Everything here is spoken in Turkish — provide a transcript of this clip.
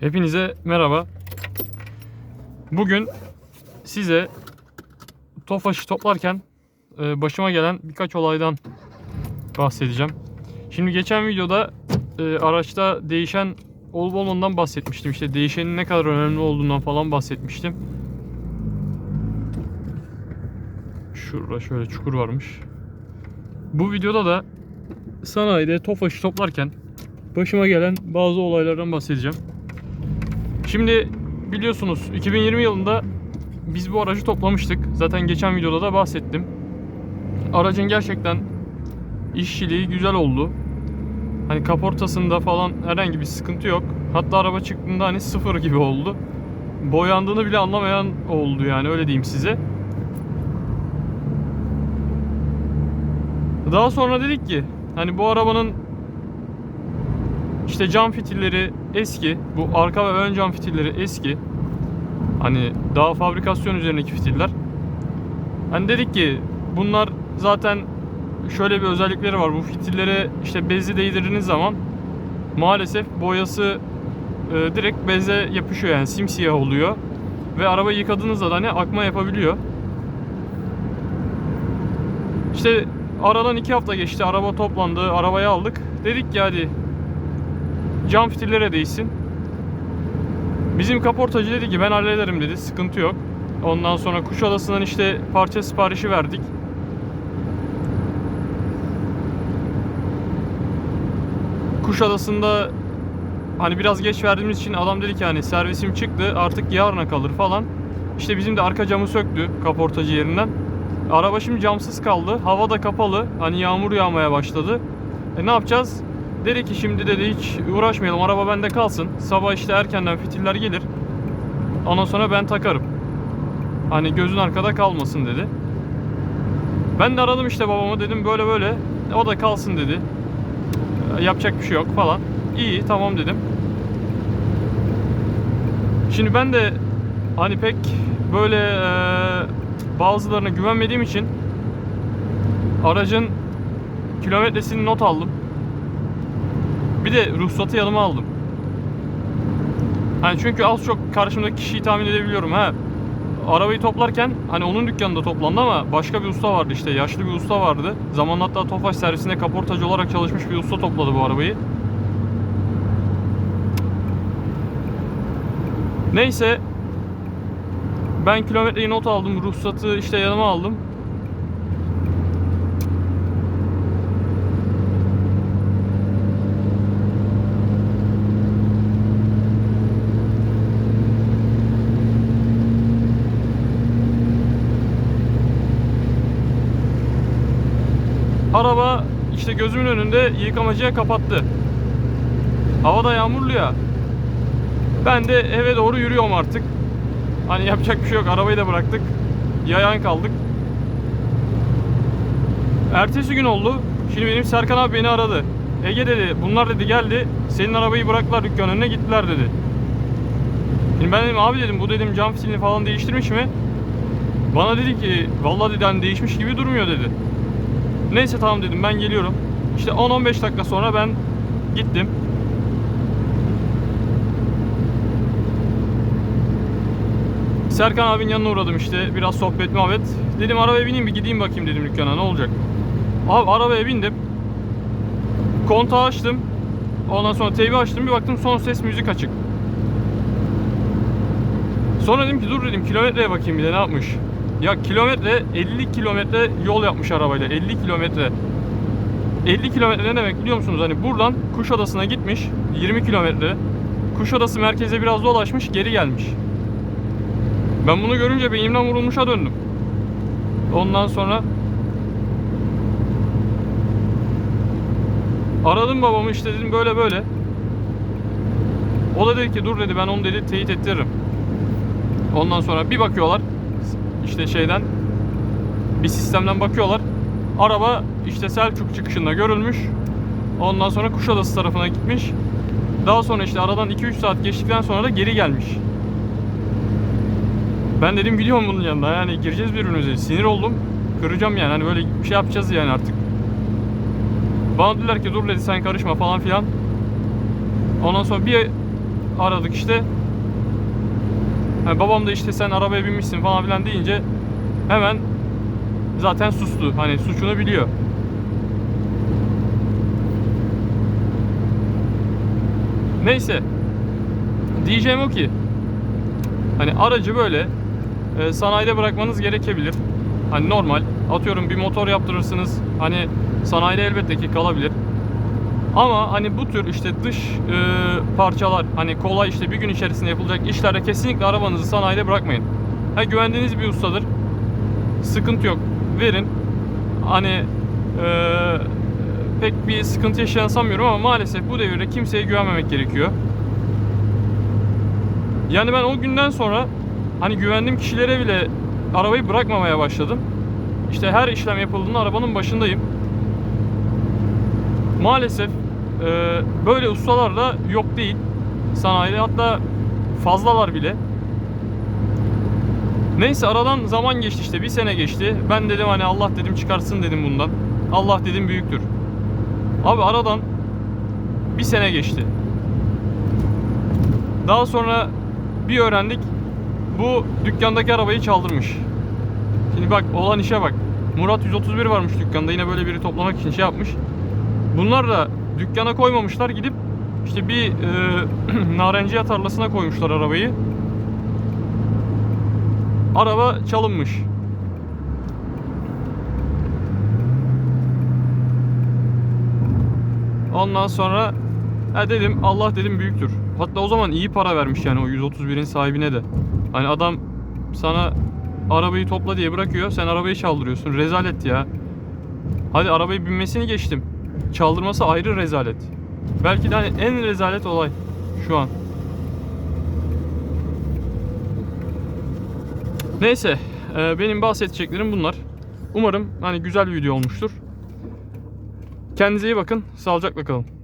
Hepinize merhaba. Bugün size Tofaş'ı toplarken e, başıma gelen birkaç olaydan bahsedeceğim. Şimdi geçen videoda e, araçta değişen olup olmadığından bahsetmiştim. İşte değişenin ne kadar önemli olduğundan falan bahsetmiştim. Şurada şöyle çukur varmış. Bu videoda da sanayide Tofaş'ı toplarken başıma gelen bazı olaylardan bahsedeceğim. Şimdi biliyorsunuz 2020 yılında biz bu aracı toplamıştık. Zaten geçen videoda da bahsettim. Aracın gerçekten işçiliği güzel oldu. Hani kaportasında falan herhangi bir sıkıntı yok. Hatta araba çıktığında hani sıfır gibi oldu. Boyandığını bile anlamayan oldu yani öyle diyeyim size. Daha sonra dedik ki hani bu arabanın işte cam fitilleri eski. Bu arka ve ön cam fitilleri eski. Hani daha fabrikasyon üzerindeki fitiller. Hani dedik ki bunlar zaten şöyle bir özellikleri var. Bu fitillere işte bezi değdirdiğiniz zaman maalesef boyası e, direkt beze yapışıyor yani simsiyah oluyor. Ve arabayı yıkadığınızda da hani akma yapabiliyor. İşte aradan iki hafta geçti. Araba toplandı. Arabayı aldık. Dedik ki hadi cam fitillere değsin. Bizim kaportacı dedi ki ben hallederim dedi. Sıkıntı yok. Ondan sonra Kuşadası'ndan işte parça siparişi verdik. Kuşadası'nda hani biraz geç verdiğimiz için adam dedi ki hani servisim çıktı artık yarına kalır falan. İşte bizim de arka camı söktü kaportacı yerinden. Araba şimdi camsız kaldı. Hava da kapalı. Hani yağmur yağmaya başladı. E ne yapacağız? Dedi ki şimdi dedi hiç uğraşmayalım araba bende kalsın. Sabah işte erkenden fitiller gelir. Ondan sonra ben takarım. Hani gözün arkada kalmasın dedi. Ben de aradım işte babamı dedim böyle böyle. O da kalsın dedi. "E, Yapacak bir şey yok falan. İyi tamam dedim. Şimdi ben de hani pek böyle e, bazılarına güvenmediğim için aracın kilometresini not aldım. Bir de ruhsatı yanıma aldım. Hani çünkü az çok karşımdaki kişiyi tahmin edebiliyorum ha. Arabayı toplarken hani onun dükkanında toplandı ama başka bir usta vardı işte yaşlı bir usta vardı. Zamanla hatta Tofaş servisinde kaportacı olarak çalışmış bir usta topladı bu arabayı. Neyse ben kilometreyi not aldım, ruhsatı işte yanıma aldım. Araba işte gözümün önünde yıkamacıya kapattı. Hava da yağmurlu ya. Ben de eve doğru yürüyorum artık. Hani yapacak bir şey yok. Arabayı da bıraktık. Yayan kaldık. Ertesi gün oldu. Şimdi benim Serkan abi beni aradı. Ege dedi bunlar dedi geldi. Senin arabayı bıraktılar dükkanın önüne gittiler dedi. Şimdi ben dedim abi dedim bu dedim cam fitilini falan değiştirmiş mi? Bana dedi ki vallahi dedi hani değişmiş gibi durmuyor dedi. Neyse tamam dedim ben geliyorum. İşte 10-15 dakika sonra ben gittim. Serkan abinin yanına uğradım işte biraz sohbet muhabbet. Dedim arabaya bineyim bir gideyim bakayım dedim dükkana ne olacak. Abi arabaya bindim. Kontağı açtım. Ondan sonra TV açtım bir baktım son ses müzik açık. Sonra dedim ki dur dedim kilometreye bakayım bir de ne yapmış. Ya kilometre 50 kilometre yol yapmış arabayla 50 kilometre. 50 kilometre ne demek biliyor musunuz? Hani buradan Kuşadası'na gitmiş 20 kilometre. Kuşadası merkeze biraz dolaşmış geri gelmiş. Ben bunu görünce beynimden vurulmuşa döndüm. Ondan sonra aradım babamı işte dedim böyle böyle. O da dedi ki dur dedi ben onu dedi teyit ettiririm. Ondan sonra bir bakıyorlar işte şeyden bir sistemden bakıyorlar. Araba işte Selçuk çıkışında görülmüş. Ondan sonra Kuşadası tarafına gitmiş. Daha sonra işte aradan 2-3 saat geçtikten sonra da geri gelmiş. Ben dedim biliyorum bunun yanında yani gireceğiz birbirimize. Sinir oldum. Kıracağım yani hani böyle bir şey yapacağız yani artık. Bana dediler ki dur dedi sen karışma falan filan. Ondan sonra bir aradık işte. Ha, babam da işte sen arabaya binmişsin falan filan deyince hemen zaten sustu. Hani suçunu biliyor. Neyse. Diyeceğim o ki hani aracı böyle e, sanayide bırakmanız gerekebilir. Hani normal. Atıyorum bir motor yaptırırsınız. Hani sanayide elbette ki kalabilir. Ama hani bu tür işte dış e, parçalar hani kolay işte bir gün içerisinde yapılacak işlerde kesinlikle arabanızı sanayide bırakmayın. Ha güvendiğiniz bir ustadır. Sıkıntı yok. Verin. Hani e, pek bir sıkıntı yaşayan sanmıyorum ama maalesef bu devirde kimseye güvenmemek gerekiyor. Yani ben o günden sonra hani güvendiğim kişilere bile arabayı bırakmamaya başladım. İşte her işlem yapıldığında arabanın başındayım. Maalesef e, böyle ustalar da yok değil sanayide hatta fazlalar bile. Neyse aradan zaman geçti işte bir sene geçti. Ben dedim hani Allah dedim çıkarsın dedim bundan. Allah dedim büyüktür. Abi aradan bir sene geçti. Daha sonra bir öğrendik bu dükkandaki arabayı çaldırmış. Şimdi bak olan işe bak. Murat 131 varmış dükkanda yine böyle biri toplamak için şey yapmış. Bunlar da dükkana koymamışlar gidip işte bir e, narenciye tarlasına koymuşlar arabayı. Araba çalınmış. Ondan sonra ha dedim Allah dedim büyüktür. Hatta o zaman iyi para vermiş yani o 131'in sahibine de. Hani adam sana arabayı topla diye bırakıyor. Sen arabayı çaldırıyorsun. Rezalet ya. Hadi arabayı binmesini geçtim. Çaldırması ayrı rezalet. Belki de hani en rezalet olay şu an. Neyse, e, benim bahsedeceklerim bunlar. Umarım hani güzel bir video olmuştur. Kendinize iyi bakın, sağlıcakla kalın.